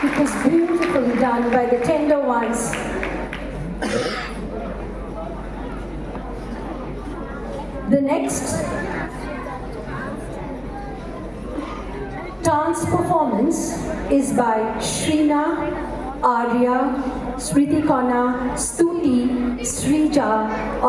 It was beautifully done by the tender ones. The next dance performance is by Shrina, Arya, Sriti Kona, Stuti, Srija,